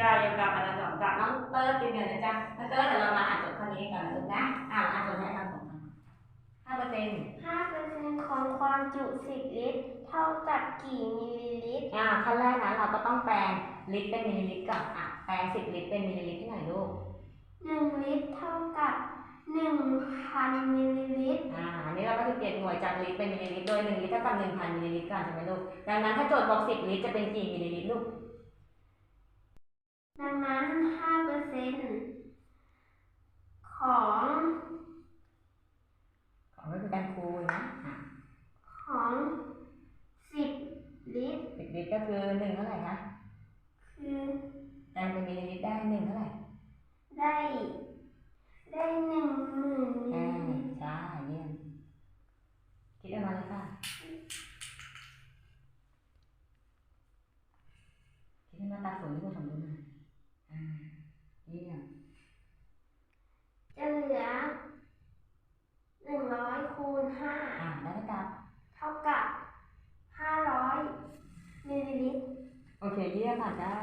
จ้าอยู่กับอันละสองกับน้องเติร์ดเป็นไงนะจ๊ะน้องเติร์ดเดี๋ยวเรามาอ่านจดข้อนี้กันนะลูกนะ อ่านอ่านจดให้ทั้งสองคำห้าเปอร์เซ็นต์5%ของความจุ10ลิตร เท่ากับกี่มิลลิลิตร อ่าขั้นแรกนะเราก็ต้องแปลงลิตรเป็นมิลลิลิตรก่อนอะแปลงสิบลิตรเป็นมิลลิลิตรที่ไหนลูก1ลิตรเท่ากับ1,000มิลลิลิตร อ่า อันนี้เราก็จะเปลี่ยนหน่วยจากลิตรเป็นมิลลิลิตร โดยหนึ่งลิตรเท่ากับหนึ่งพันมิลลิลิตรก่อนใช่ไหมลูก ดังนั้นถ้าโจทย์บอกสิบลิตรจะเป็นกี่มิลลิลิตรลูกดังนั้น 5%ของของก็คือการคูณนะอะของ 10 ลิตร สิบลิตรก็คือหนึ่งเท่าไหร่คะคือแปลงเป็นมิลลิลิตรได้หนึ่งเท่าไหร่ได้ ได้หนึ่งหมื่นมิลอ่าลิลิตรใช่เยี่ยมคิดออกมาเลยค่ะคิดให้มาตราศูนย์ที่คุณสมดุลหน่อยอ่าเยี่ยม จะเหลือ 100 คูณ5อ่าได้ไหมครับ เท่ากับ500มิลลิลิตร โอเค เยี่ยมค่ะจ้า